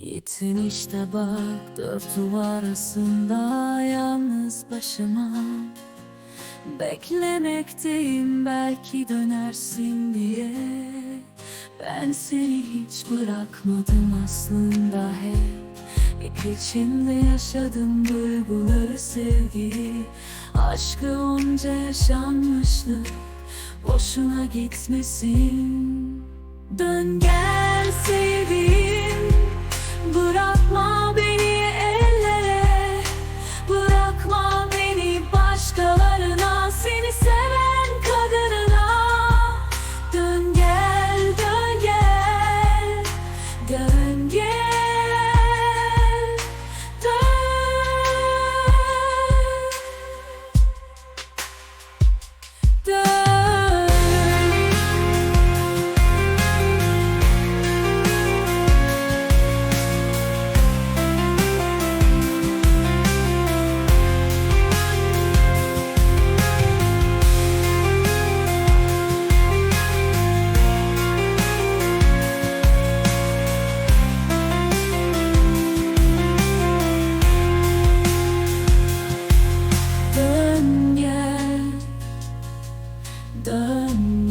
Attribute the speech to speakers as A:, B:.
A: Gittin işte bak dört duvar arasında yalnız başıma. Beklemekteyim belki dönersin diye. Ben seni hiç bırakmadım aslında hep. İp içinde yaşadım duyguları sevgi Aşkı onca yaşanmışlık Boşuna gitmesin. Dön gel sevdiğim Tơn